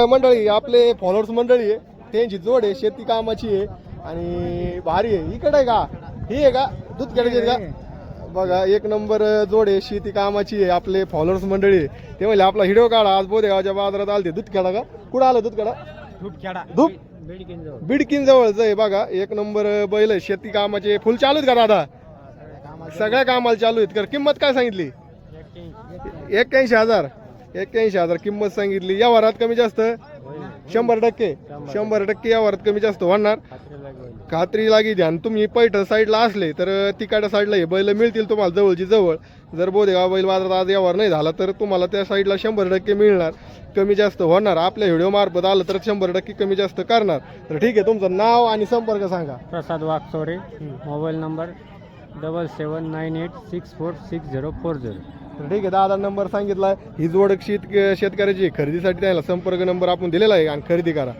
मंडळी आपले फॉलोअर्स मंडळी आहे. त्यांची जोड आहे शेती कामाची आहे आणि भारी आहे. इकडे आहे का? ही आहे का? दूध आहे का? बघा एक नंबर जोड आहे शेती कामाची आहे. आपले फॉलोअर्स मंडळी आहे. ते म्हणले आपला व्हिडिओ काढा. आज बोदेगावच्या बाजारात आलते. दूध खेळा का? कुठं आलं दूध खेळा धूप खेळा धूप? बेडकिन जवळ बिडकीन जवळच आहे. बघा एक नंबर बैल आहे. शेती कामाचे फुल चालू आहेत का दादा? सगळ्या कामाला चालू आहेत. किंमत काय सांगितली? एक्क्याऐंशी हजार. एक्क्याऐंशी हजार किंमत सांगितली. या वरात कमी जास्त? शंभर टक्के. शंभर टक्के या वरात कमी जास्त होणार खात्री लागी द्या. आणि तुम्ही पैठण साईडला असले तर तिकडच्या साईडला हे बैल मिळतील तुम्हाला जवळची जवळ. जर बोदेगाव बैल बाजारात आज यावर नाही झाला तर तुम्हाला त्या साईडला शंभर टक्के मिळणार. कमी जास्त होणार. आपल्या व्हिडिओ मार्फत आलं तर शंभर टक्के कमी जास्त करणार. तर ठीक आहे तुमचं नाव आणि संपर्क सांगा. Prasad Waghchore mobile number double seven nine eight six four six zero four zero. तर ठीक आहे दादा नंबर सांगितला. ही जोड शेत शेतकऱ्याची खरेदीसाठी त्याला संपर्क नंबर आपण दिलेला आहे आणि खरेदी करा.